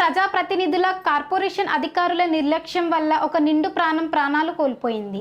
ప్రజాప్రతినిధుల కార్పొరేషన్ అధికారుల నిర్లక్ష్యం వల్ల ఒక నిండు ప్రాణం ప్రాణాలు కోల్పోయింది.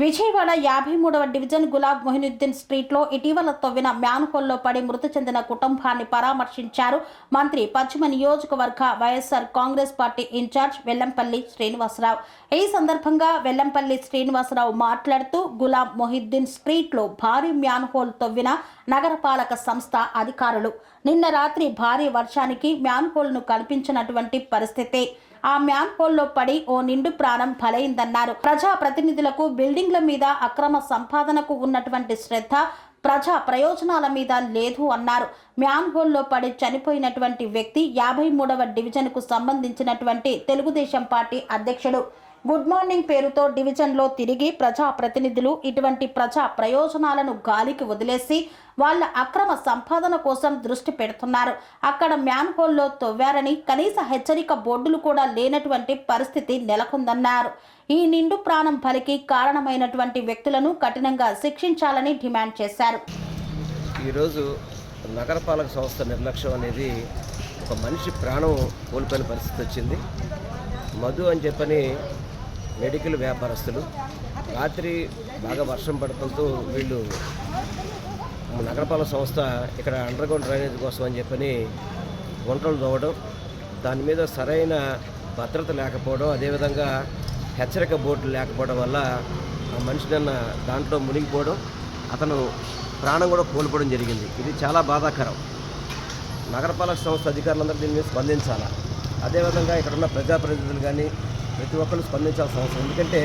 విజయవాడ యాభై మూడవ డివిజన్ గులాబ్ మొహినుద్దీన్ స్ట్రీట్లో ఇటీవల తవ్విన మ్యాన్హోల్లో పడి మృతి చెందిన కుటుంబాన్ని పరామర్శించారు మంత్రి పశ్చిమ నియోజకవర్గ YSR Congress party in-charge Vellampalli Srinivasa Rao. ఈ సందర్భంగా వెల్లంపల్లి శ్రీనివాసరావు మాట్లాడుతూ గులాబ్ మొహిద్దీన్ స్ట్రీట్లో భారీ మ్యాన్హోల్ తవ్విన నగరపాలక సంస్థ అధికారులు. నిన్న రాత్రి భారీ వర్షానికి మ్యాన్హోల్ను కల్పించినటువంటి పరిస్థితి. ఆ మ్యాన్ పడి ఓ నిండు ప్రాణం బలైందన్నారు. ప్రజా ప్రతినిధులకు బిల్డింగ్ల మీద అక్రమ సంపాదనకు ఉన్నటువంటి శ్రద్ధ ప్రజా ప్రయోజనాల మీద లేదు అన్నారు. మ్యాన్ పడి చనిపోయినటువంటి వ్యక్తి యాభై మూడవ డివిజన్కు సంబంధించినటువంటి తెలుగుదేశం పార్టీ అధ్యక్షుడు. గుడ్ మార్నింగ్ పేరుతో డివిజన్లో తిరిగి ప్రజా ప్రతినిధులు ఇటువంటి ప్రజా ప్రయోజనాలను గాలికి వదిలేసి వాళ్ళ అక్రమ సంపాదన కోసం దృష్టి పెడుతున్నారు. అక్కడ మ్యాన్ హోల్లో తవ్వారని కనీస హెచ్చరిక బోర్డులు కూడా లేనటువంటి పరిస్థితి నెలకొందన్నారు. ఈ నిండు ప్రాణం బలికి కారణమైనటువంటి వ్యక్తులను కఠినంగా శిక్షించాలని డిమాండ్ చేశారు. ఈరోజు నగరపాలక సంస్థ నిర్లక్ష్యం అనేది ఒక మనిషి ప్రాణం కోల్పోయిన పరిస్థితి వచ్చింది. మధు అని చెప్పని మెడికల్ వ్యాపారస్తులు. రాత్రి బాగా వర్షం పడటంతో వీళ్ళు నగరపాలక సంస్థ ఇక్కడ అండర్గ్రౌండ్ డ్రైనేజ్ కోసం అని చెప్పని గుంటలు దోవడం దాని మీద సరైన భద్రత లేకపోవడం అదేవిధంగా హెచ్చరిక బోర్డులు లేకపోవడం వల్ల ఆ మనిషి నిన్న దాంట్లో మునిగిపోవడం అతను ప్రాణం కూడా కోల్పోవడం జరిగింది. ఇది చాలా బాధాకరం. నగరపాలక సంస్థ అధికారులందరూ దీని మీద స్పందించాలా? అదేవిధంగా ఇక్కడ ఉన్న ప్రజాప్రతినిధులు కానీ ప్రతి ఒక్కరు స్పందించాల్సిన అవసరం. ఎందుకంటే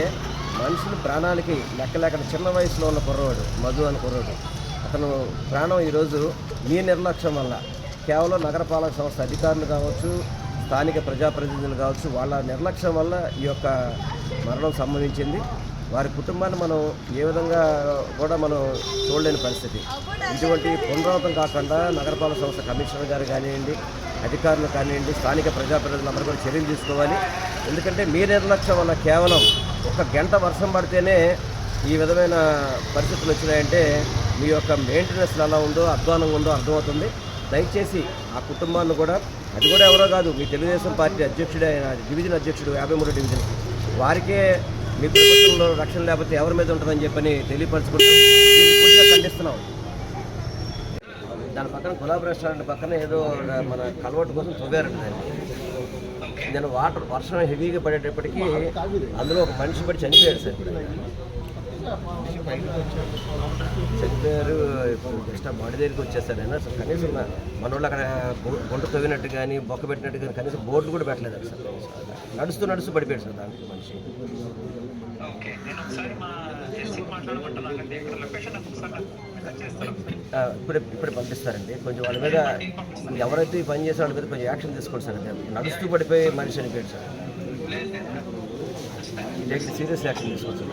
మనుషుల ప్రాణాలకి లెక్కలేక చిన్న వయసులో ఉన్న కుర్రవాడు మధు అని కుర్రవాడు అతను ప్రాణం ఈరోజు మీ నిర్లక్ష్యం వల్ల కేవలం నగరపాలక సంస్థ అధికారులు కావచ్చు స్థానిక ప్రజాప్రతినిధులు కావచ్చు వాళ్ళ నిర్లక్ష్యం వల్ల ఈ యొక్క మరణం సంభవించింది. వారి కుటుంబాన్ని మనం ఏ విధంగా కూడా మనం చూడలేని పరిస్థితి. ఇటువంటి పునరావృతం కాకుండా నగరపాలక సంస్థ కమిషనర్ గారు కానివ్వండి అధికారులు కానివ్వండి స్థానిక ప్రజాప్రతినిధులందరూ కూడా చర్యలు తీసుకోవాలి. ఎందుకంటే మీ నిర్లక్ష్యం వల్ల కేవలం ఒక గంట వర్షం పడితేనే ఈ విధమైన పరిస్థితులు వచ్చినాయంటే మీ యొక్క మెయింటెనెన్స్ ఎలా ఉందో అధ్వానంగా ఉందో అర్థమవుతుంది. దయచేసి ఆ కుటుంబాన్ని కూడా అది కూడా ఎవరో కాదు మీ తెలుగుదేశం పార్టీ అధ్యక్షుడే ఆయన డివిజన్ అధ్యక్షుడు యాభై మూడు డివిజన్. వారికే మీ ప్రభుత్వంలో రక్షణ లేకపోతే ఎవరి మీద ఉంటుందని చెప్పని తెలియపరచుకుంటూ ఖండిస్తున్నాం. దాని పక్కన గులాబ్ రెస్టారెంట్ పక్కన ఏదో మన కలవట్ కోసం తవ్వారంట దాన్ని. నేను వాటర్ వర్షం హెవీగా పడేటప్పటికి అందులో ఒక మనిషి పడి చనిపోయాడు సార్. ఇప్పుడు చనిపోయారు కృష్ణ జస్ట్ బాడీ దగ్గరికి వచ్చేసారు. అయినా సార్ కనీసం మన వాళ్ళు అక్కడ గుంట తవ్వినట్టు కానీ బొక్క పెట్టినట్టు కానీ కనీసం బోర్డు కూడా పెట్టలేదు సార్. నడుస్తూ నడుస్తూ పడిపోయాడు సార్ దానికి మనిషి. ఆ, ఇప్పుడే ఇప్పుడే పంపిస్తారండి. కొంచెం వాళ్ళ మీద ఎవరైతే ఈ పని చేసే వాళ్ళ మీద కొంచెం యాక్షన్ తీసుకోండి సార్. అది నడుస్తూ పడిపోయి మనిషి చనిపోయాడు సార్. దీనికి సీరియస్ యాక్షన్ తీసుకోవచ్చు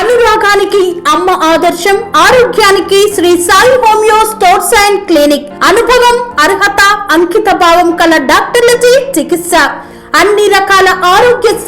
అనురాగానికి అమ్మ ఆదర్శం ఆరోగ్యానికి Sri Sai homeo stores and clinic. అనుభవం అర్హత అంకిత భావం కల డాక్టర్లచే చికిత్స. అన్ని రకాల ఆరోగ్య సమస్యలకు